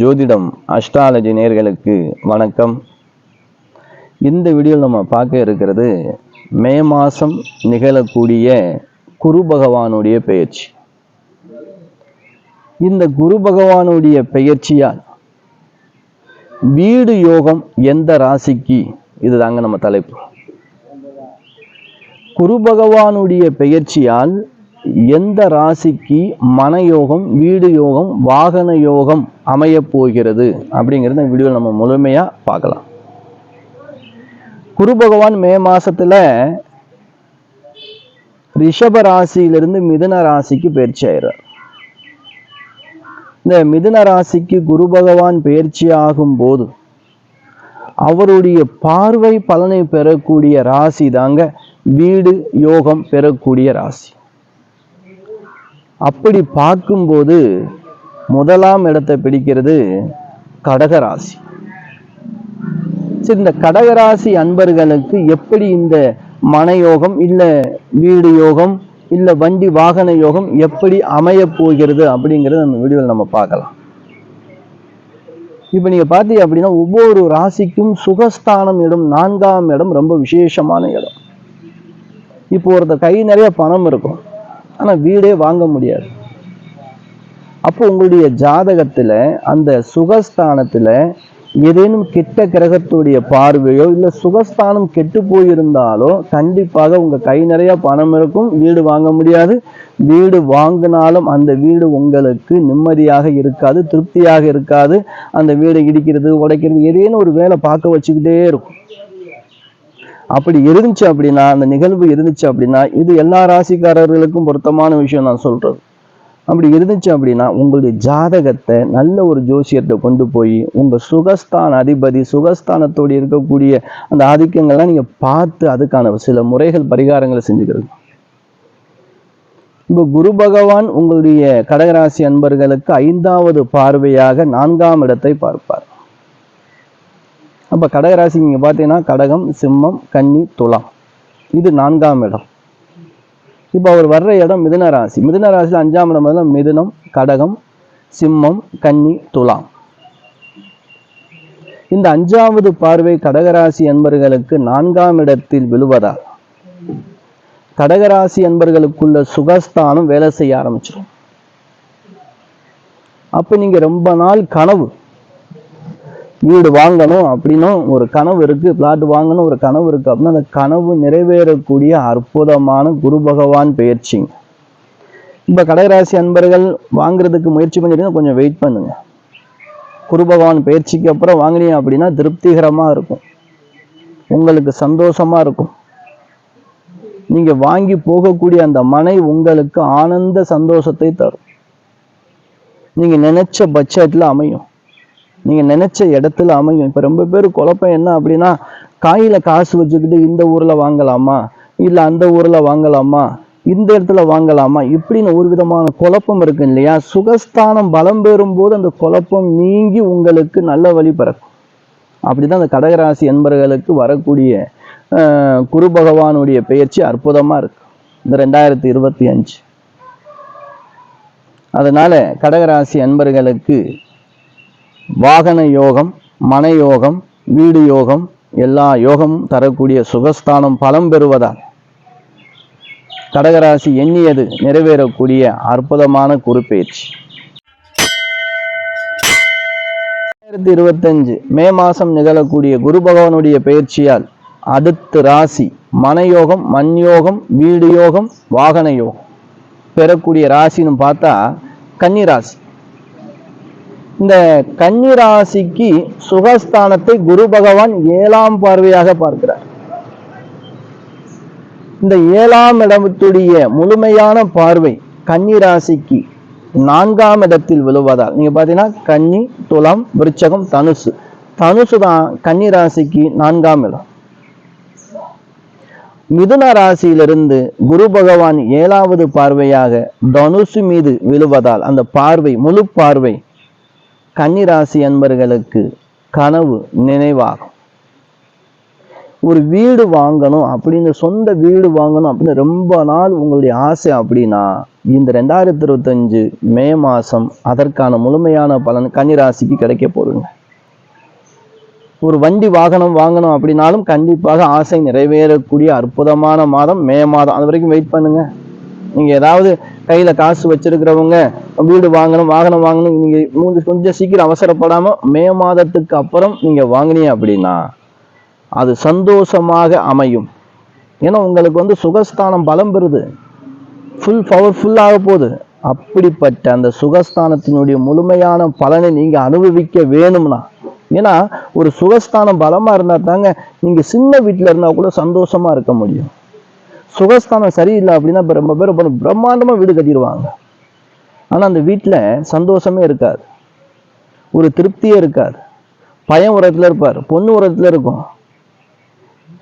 ஜோதிடம் அஸ்ட்ராலஜி நேர்களுக்கு வணக்கம். இந்த வீடியோவில் நம்ம பார்க்க இருக்கிறது மே மாதம் நிகழக்கூடிய குரு பகவானுடைய பெயர்ச்சி. இந்த குரு பகவானுடைய பெயர்ச்சியால் வீடு யோகம் எந்த ராசிக்கு? இதுதாங்க நம்ம தலைப்பு. குரு பகவானுடைய பெயர்ச்சியால் எந்த ராசிக்கு மனயோகம் வீடு யோகம் வாகன யோகம் அமையப் போகிறது அப்படிங்கிறத இந்த வீடியோவில் நம்ம முழுமையாக பார்க்கலாம். குரு பகவான் மே மாசத்துல ரிஷப ராசியிலிருந்து மிதுன ராசிக்கு பயிற்சி ஆயிடுறார். இந்த மிதுன ராசிக்கு குரு பகவான் பயிற்சி ஆகும் போது அவருடைய பார்வை பலனை பெறக்கூடிய ராசி தாங்க வீடு யோகம் பெறக்கூடிய ராசி. அப்படி பார்க்கும்போது முதலாம் இடத்தை பிடிக்கிறது கடகராசி. சரி இந்த கடகராசி அன்பர்களுக்கு எப்படி இந்த மனயோகம் இல்ல வீடு யோகம் இல்ல வண்டி வாகன யோகம் எப்படி அமைய போகிறது அப்படிங்கறத நம்ம வீடியோவில் நம்ம பார்க்கலாம். இப்போ நீங்க பார்த்தீங்க அப்படின்னா ஒவ்வொரு ராசிக்கும் சுகஸ்தானம் இடம் நான்காம் இடம் ரொம்ப விசேஷமான இடம். இப்போ ஒருத்தர் கை நிறைய பணம் இருக்கும். ஆனா வீடே வாங்க முடியாது. அப்போ உங்களுடைய ஜாதகத்துல அந்த சுகஸ்தானத்தில் ஏதேனும் கெட்ட கிரகத்துடைய பார்வையோ இல்ல சுகஸ்தானம் கெட்டு போயிருந்தாலோ கண்டிப்பாக உங்க கை நிறைய பணம் இருக்கும் வீடு வாங்க முடியாது. வீடு வாங்கினாலும் அந்த வீடு உங்களுக்கு நிம்மதியாக இருக்காது திருப்தியாக இருக்காது. அந்த வீடை இடிக்கிறது உடைக்கிறது ஏதேனும் ஒரு வேலை பார்க்க வச்சுக்கிட்டே இருக்கும். அப்படி இருந்துச்சு அப்படின்னா அந்த நிகழ்வு இருந்துச்சு அப்படின்னா இது எல்லா ராசிக்காரர்களுக்கும் பொருத்தமான விஷயம் நான் சொல்றது. அப்படி இருந்துச்சு அப்படின்னா உங்களுடைய ஜாதகத்தை நல்ல ஒரு ஜோசியத்தை கொண்டு போய் உங்கள் சுகஸ்தான அதிபதி சுகஸ்தானத்தோடு இருக்கக்கூடிய அந்த ஆதிக்கங்கள்லாம் நீங்கள் பார்த்து அதுக்கான சில முறைகள் பரிகாரங்களை செஞ்சுக்கிறது. இப்போ குரு பகவான் உங்களுடைய கடகராசி அன்பர்களுக்கு ஐந்தாவது பார்வையாக நான்காம் இடத்தை பார்ப்பார். அப்போ கடகராசி நீங்கள் பார்த்தீங்கன்னா கடகம் சிம்மம் கன்னி துலாம். இது நான்காம் இடம். இப்போ அவர் வர்ற இடம் மிதுன ராசி. மிதுன ராசியில் அஞ்சாம் இடம் முதல்ல மிதுனம் கடகம் சிம்மம் கன்னி துலாம். இந்த அஞ்சாவது பார்வை கடகராசி என்பர்களுக்கு நான்காம் இடத்தில் விழுவதால் கடகராசி அன்பர்களுக்குள்ள சுகஸ்தானம் வேலை செய்ய ஆரம்பிச்சிடும் அப்போ நீங்கள் ரொம்ப நாள் கனவு. வீடு வாங்கணும் அப்படின்னும் ஒரு கனவு இருக்கு பிளாட் வாங்கணும் ஒரு கனவு இருக்கு. அப்படின்னா அந்த கனவு நிறைவேறக்கூடிய அற்புதமான குரு பகவான் பயிற்சிங்க இப்ப கடகராசி அன்பர்கள் வாங்குறதுக்கு முயற்சி பண்ணிட்டு கொஞ்சம் வெயிட் பண்ணுங்க. குரு பகவான் பயிற்சிக்கு அப்புறம் வாங்கினீங்க அப்படின்னா திருப்திகரமா இருக்கும். உங்களுக்கு சந்தோஷமா இருக்கும். நீங்க வாங்கி போகக்கூடிய அந்த மனை உங்களுக்கு ஆனந்த சந்தோஷத்தை தரும். நீங்க நினைச்ச பட்ஜெட்டில் அமையும். நீங்க நினைச்ச இடத்துல அமையும். இப்ப ரொம்ப பேர் குழப்பம் என்ன அப்படின்னா காயில காசு வச்சுக்கிட்டு இந்த ஊர்ல வாங்கலாமா? இல்ல அந்த ஊர்ல வாங்கலாமா? இந்த இடத்துல வாங்கலாமா? இப்படின்னு ஒரு விதமான குழப்பம் இருக்கு இல்லையா? சுகஸ்தானம் பலம் பெறும் போது அந்த குழப்பம் நீங்கி உங்களுக்கு நல்ல வழி பிறக்கும். அப்படிதான் அந்த கடகராசி என்பர்களுக்கு வரக்கூடிய குரு பகவானுடைய பெயர்ச்சி அற்புதமா இருக்கு. இந்த ரெண்டாயிரத்தி இருபத்தி அஞ்சு. அதனால கடகராசி அன்பர்களுக்கு வாகன யோகம் மன யோகம் வீடு யோகம் எல்லா யோகமும் தரக்கூடிய சுகஸ்தானம் பலம் பெறுவதால் கடகராசி எண்ணியது நிறைவேறக்கூடிய அற்புதமான குறுப்பெயர்ச்சி. ரெண்டாயிரத்தி இருபத்தஞ்சு மே மாசம் நிகழக்கூடிய குரு பகவானுடைய பெயர்ச்சியால் அடுத்து ராசி மனயோகம் மண் யோகம் வீடு யோகம் வாகன யோகம். பெறக்கூடிய ராசின்னு பார்த்தா கன்னி ராசி. இந்த கன்னி ராசிக்கு சுகஸ்தானத்தை குரு பகவான் ஏழாம் பார்வையாக பார்க்கிறார். இந்த ஏழாம் இடத்துடைய முழுமையான பார்வை கன்னி ராசிக்கு நான்காம் இடத்தில் விழுவதால் நீங்க பாத்தீங்கன்னா கன்னி துலாம் விருச்சகம் தனுசு. தனுசு தான் கன்னி ராசிக்கு நான்காம் இடம். மிதுன ராசியிலிருந்து குரு பகவான் ஏழாவது பார்வையாக தனுசு மீது விழுவதால் அந்த பார்வை முழு பார்வை கன்னிராசி என்பர்களுக்கு கனவு நினைவாகும். ஒரு வீடு வாங்கணும் அப்படின்னு சொந்த வீடு வாங்கணும் அப்படின்னு ரொம்ப நாள் உங்களுடைய ஆசை அப்படின்னா இந்த ரெண்டாயிரத்தி இருபத்தஞ்சு மே மாதம் அதற்கான முழுமையான பலன் கன்னிராசிக்கு கிடைக்க போகுதுங்க. ஒரு வண்டி வாகனம் வாங்கணும் அப்படின்னாலும் கண்டிப்பாக ஆசை நிறைவேறக்கூடிய அற்புதமான மாதம் மே மாதம். அது வரைக்கும் வெயிட் பண்ணுங்கள் நீங்கள் ஏதாவது கையில் காசு வச்சிருக்கிறவங்க வீடு வாங்கணும் வாகனம் வாங்கணும் நீங்கள் மூணு கொஞ்சம் சீக்கிரம் அவசரப்படாமல் மே மாதத்துக்கு அப்புறம் நீங்கள் வாங்கினீங்க அப்படின்னா அது சந்தோஷமாக அமையும். ஏன்னா உங்களுக்கு வந்து சுகஸ்தானம் பலம் பெறுது. ஃபுல் பவர்ஃபுல்லாக போகுது. அப்படிப்பட்ட அந்த சுகஸ்தானத்தினுடைய முழுமையான பலனை நீங்கள் அனுபவிக்க வேணும்னா ஏன்னா ஒரு சுகஸ்தானம் பலமாக இருந்தால் தாங்க நீங்கள் சின்ன வீட்டில் இருந்தால் கூட சந்தோஷமாக இருக்க முடியும். சுகஸ்தானம் சரியில்லை அப்படின்னா ரொம்ப பேர் இப்ப பிரம்மாண்டமா வீடு கட்டிடுவாங்க. ஆனா அந்த வீட்டுல சந்தோஷமே இருக்காது. ஒரு திருப்தியே இருக்காது. பையன் உரத்துல இருப்பார் பொண்ணு உரத்துல இருக்கும்.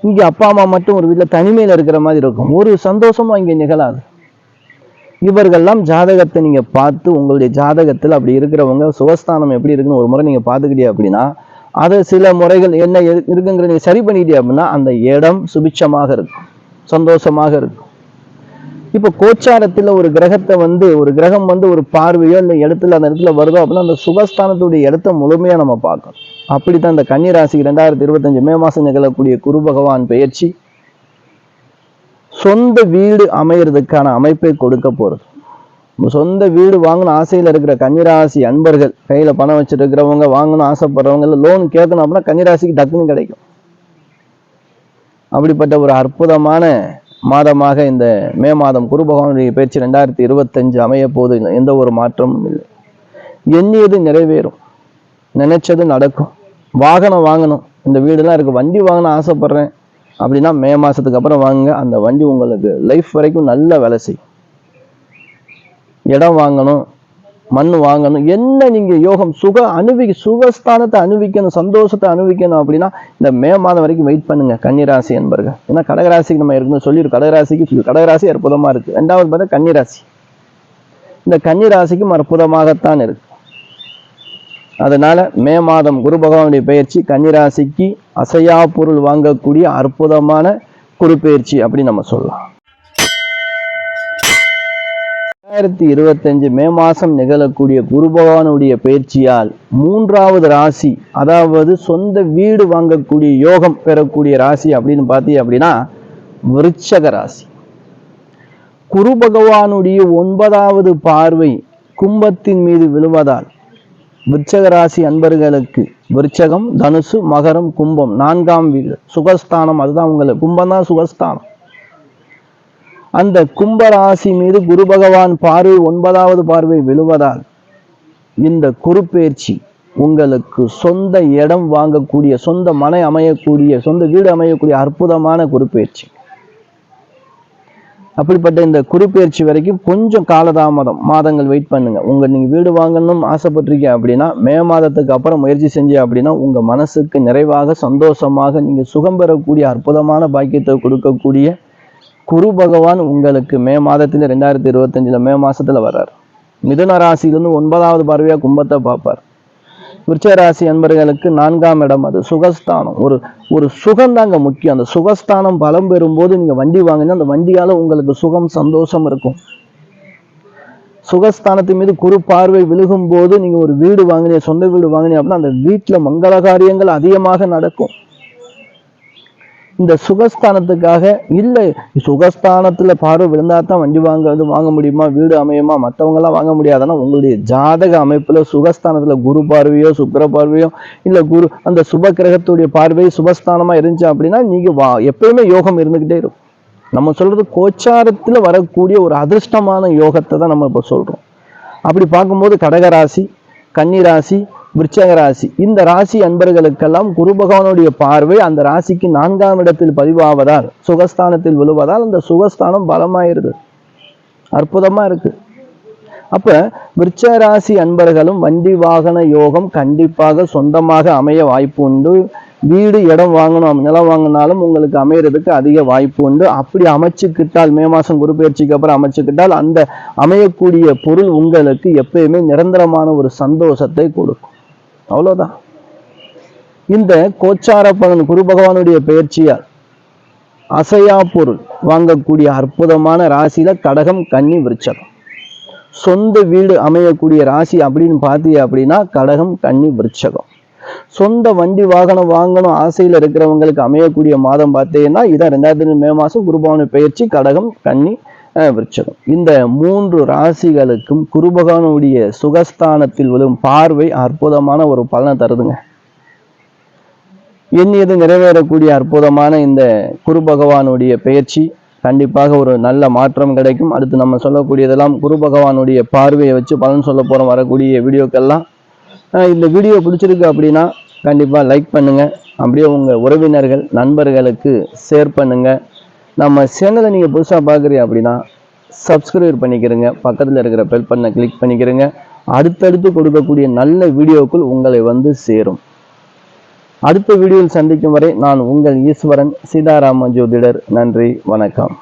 இங்க அப்பா அம்மா மட்டும் ஒரு வீட்டுல தனிமையில இருக்கிற மாதிரி இருக்கும். ஒரு சந்தோஷமும் இங்க நிகழாது. இவர்கள்லாம் ஜாதகத்தை நீங்க பார்த்து உங்களுடைய ஜாதகத்தில் அப்படி இருக்கிறவங்க சுகஸ்தானம் எப்படி இருக்குன்னு ஒரு முறை நீங்க பார்த்துக்கிட்டே அப்படின்னா அதை சில முறைகள் என்ன இருக்குங்கிற இருக்குங்கிறத நீங்க சரி பண்ணிக்கிட்டே அப்படின்னா அந்த இடம் சுபிட்சமாக இருக்கும். சந்தோஷமாக இருக்கும். இப்போ கோச்சாரத்துல ஒரு கிரகத்தை வந்து ஒரு கிரகம் வந்து ஒரு பார்வையோ இல்லை இடத்துல அந்த இடத்துல வருதோ அப்படின்னா அந்த சுகஸ்தானத்துடைய இடத்த முழுமையா நம்ம பார்க்கணும். அப்படித்தான் இந்த கன்னிராசிக்கு ரெண்டாயிரத்தி இருபத்தஞ்சு மே மாசம் நிகழக்கூடிய குரு பகவான் பயிற்சி சொந்த வீடு அமையிறதுக்கான அமைப்பை கொடுக்க போறது. சொந்த வீடு வாங்கணும் ஆசையில இருக்கிற கன்னிராசி அன்பர்கள் கையில பணம் வச்சிருக்கிறவங்க வாங்கணும் ஆசைப்படுறவங்க இல்லை லோன் கேட்கணும் அப்படின்னா கன்னிராசிக்கு டக்குன்னு கிடைக்கும். அப்படிப்பட்ட ஒரு அற்புதமான மாதமாக இந்த மே மாதம் குரு பகவானுடைய பேச்சு ரெண்டாயிரத்தி இருபத்தஞ்சு அமைய போது எந்த ஒரு மாற்றமும் இல்லை. எண்ணியது நிறைவேறும். நினைச்சது நடக்கும். வாகனம் வாங்கணும். இந்த வீடுலாம் இருக்கு. வண்டி வாங்கணும் ஆசைப்படுறேன். அப்படின்னா மே மாதத்துக்கு அப்புறம் வாங்குங்க. அந்த வண்டி உங்களுக்கு லைஃப் வரைக்கும் நல்ல வேலை செய்யும். இடம் வாங்கணும். மண் வாங்கணும். என்ன நீங்கள் யோகம் சுக அனுபவி சுகஸ்தானத்தை அனுபவிக்கணும் சந்தோஷத்தை அனுபவிக்கணும் அப்படின்னா இந்த மே மாதம் வரைக்கும் வெயிட் பண்ணுங்க. கன்னிராசி என்பர்கள் ஏன்னா கடகராசிக்கு நம்ம ஏற்கனவே சொல்லியிருக்கோம். கடகராசிக்கு கடகராசி அற்புதமாக இருக்குது ரெண்டாவது பார்த்தா கன்னிராசி. இந்த கன்னிராசிக்கும் அற்புதமாகத்தான் இருக்குது அதனால் மே மாதம் குரு பகவானுடைய பயிற்சி கன்னிராசிக்கு அசையா பொருள் வாங்கக்கூடிய அற்புதமான குரு பயிற்சி அப்படின்னு நம்ம சொல்லலாம். ரெண்டாயிரத்தி இருபத்தஞ்சு மே மாசம் நிகழக்கூடிய குரு பகவானுடைய பயிற்சியால் மூன்றாவது ராசி அதாவது சொந்த வீடு வாங்கக்கூடிய யோகம் பெறக்கூடிய ராசி அப்படின்னு பார்த்தீங்க அப்படின்னா விருச்சக ராசி. குரு பகவானுடைய ஒன்பதாவது பார்வை கும்பத்தின் மீது விழுவதால் விருச்சக ராசி அன்பர்களுக்கு விருச்சகம் தனுசு மகரம் கும்பம் நான்காம் வீடு சுகஸ்தானம் அதுதான் உங்களுக்கு கும்பம் தான் சுகஸ்தானம். அந்த கும்பராசி மீது குரு பகவான் பார்வை ஒன்பதாவது பார்வை விழுவதால் இந்த குறுப்பெயர்ச்சி உங்களுக்கு சொந்த இடம் வாங்கக்கூடிய சொந்த மனை அமையக்கூடிய சொந்த வீடு அமையக்கூடிய அற்புதமான குறுப்பெயர்ச்சி. அப்படிப்பட்ட இந்த குருப்பெயர்ச்சி வரைக்கும் கொஞ்சம் காலதாமதம். மாதங்கள் வெயிட் பண்ணுங்க. உங்க நீங்க வீடு வாங்கணும் ஆசைப்பட்டிருக்கீங்க அப்படின்னா மே மாதத்துக்கு அப்புறம் முயற்சி செஞ்சீங்க அப்படின்னா உங்க மனசுக்கு நிறைவாக சந்தோஷமாக நீங்க சுகம் பெறக்கூடிய அற்புதமான பாக்கியத்தை கொடுக்கக்கூடிய குரு பகவான் உங்களுக்கு மே மாதத்துல ரெண்டாயிரத்தி இருபத்தஞ்சில் மே மாசத்துல வர்றார். மிதுன ராசியிலிருந்து ஒன்பதாவது பார்வையா கும்பத்தை பார்ப்பார். விருச்ச ராசி அன்பர்களுக்கு நான்காம் இடம் அது சுகஸ்தானம். ஒரு ஒரு சுகம் தாங்க முக்கியம். அந்த சுகஸ்தானம் பலம் பெறும்போது நீங்க வண்டி வாங்கினா அந்த வண்டியால உங்களுக்கு சுகம் சந்தோஷம் இருக்கும். சுகஸ்தானத்தின் மீது குரு பார்வை விழுகும் போது நீங்க ஒரு வீடு வாங்கினீங்க சொந்த வீடு வாங்கினீங்க அப்படின்னா அந்த வீட்டுல மங்கள காரியங்கள் அதிகமாக நடக்கும். இந்த சுகஸ்தானத்துக்காக இல்லை சுகஸ்தானத்தில் பார்வை விழுந்தா தான் வண்டி வாங்குறது வாங்க முடியுமா? வீடு அமையுமா? மற்றவங்களாம் வாங்க முடியாதுன்னா உங்களுடைய ஜாதக அமைப்பில் சுகஸ்தானத்தில் குரு பார்வையோ சுக்கிர பார்வையோ இல்லை குரு அந்த சுப கிரகத்துடைய பார்வை சுபஸ்தானமாக இருந்துச்சு அப்படின்னா நீங்க வா எப்பயுமே யோகம் இருந்துகிட்டே இருக்கும். நம்ம சொல்றது கோச்சாரத்தில் வரக்கூடிய ஒரு அதிர்ஷ்டமான யோகத்தை தான் நம்ம இப்போ சொல்கிறோம் அப்படி பார்க்கும்போது கடகராசி கன்னிராசி விருச்சக ராசி. இந்த ராசி அன்பர்களுக்கெல்லாம் குரு பகவானுடைய பார்வை அந்த ராசிக்கு நான்காம் இடத்தில் பதிவாவதால் சுகஸ்தானத்தில் விழுவதால் அந்த சுகஸ்தானம் பலமாயிருது. அற்புதமா இருக்கு. அப்ப விருச்ச ராசி அன்பர்களும் வண்டி வாகன யோகம் கண்டிப்பாக சொந்தமாக அமைய வாய்ப்பு உண்டு. வீடு இடம் வாங்கணும் நிலம் வாங்கினாலும் உங்களுக்கு அமையறதுக்கு அதிக வாய்ப்பு உண்டு. அப்படி அமைச்சுக்கிட்டால் மே மாசம் குரு பயிற்சிக்கு அப்புறம் அமைச்சுக்கிட்டால் அந்த அமையக்கூடிய பொருள் உங்களுக்கு எப்பயுமே நிரந்தரமான ஒரு சந்தோஷத்தை கொடுக்கும். அவ்வளவுதான். இந்த கோச்சார பலன் குரு பகவானுடைய பெயர்ச்சியால் அசையா பொருள் வாங்கக்கூடிய அற்புதமான ராசியில கடகம் கன்னி விருச்சகம். சொந்த வீடு அமையக்கூடிய ராசி அப்படின்னு பார்த்தீங்க அப்படின்னா கடகம் கன்னி விருச்சகம். சொந்த வண்டி வாகனம் வாங்கணும் ஆசையில் இருக்கிறவங்களுக்கு அமையக்கூடிய மாதம் பார்த்தீங்கன்னா இதான் ரெண்டாயிரத்தி மே மாதம் குருபவன பயிற்சி கடகம் கன்னி விருச்சகம் இந்த மூன்று ராசிகளுக்கும் குருபகவனுடைய சுகஸ்தானத்தில் விழும் பார்வை அற்புதமான ஒரு பலனை தருதுங்க. எண்ணியது நிறைவேறக்கூடிய அற்புதமான இந்த குரு பகவானுடைய பெயர்ச்சி கண்டிப்பாக ஒரு நல்ல மாற்றம் கிடைக்கும். அடுத்து நம்ம சொல்லக்கூடியதெல்லாம் குரு பகவானுடைய பார்வையை வச்சு பலன் சொல்ல போகிறோம் வரக்கூடிய வீடியோக்கெல்லாம். இந்த வீடியோ பிடிச்சிருக்கு அப்படின்னா கண்டிப்பாக லைக் பண்ணுங்கள் அப்படியே உங்கள் உறவினர்கள் நண்பர்களுக்கு ஷேர் பண்ணுங்கள் நம்ம சேனலை நீங்கள் புதுசாக பார்க்குறீங்க அப்படின்னா சப்ஸ்கிரைப் பண்ணிக்கிறங்க. பக்கத்தில் இருக்கிற பெல் பண்ணை கிளிக் பண்ணிக்கிறங்க. அடுத்தடுத்து கொடுக்கக்கூடிய நல்ல வீடியோக்கள் உங்களை வந்து சேரும். அடுத்த வீடியோவில் சந்திக்கும் வரை நான் உங்கள் ஈஸ்வரன் சீதாராம ஜோதிடர். நன்றி வணக்கம்.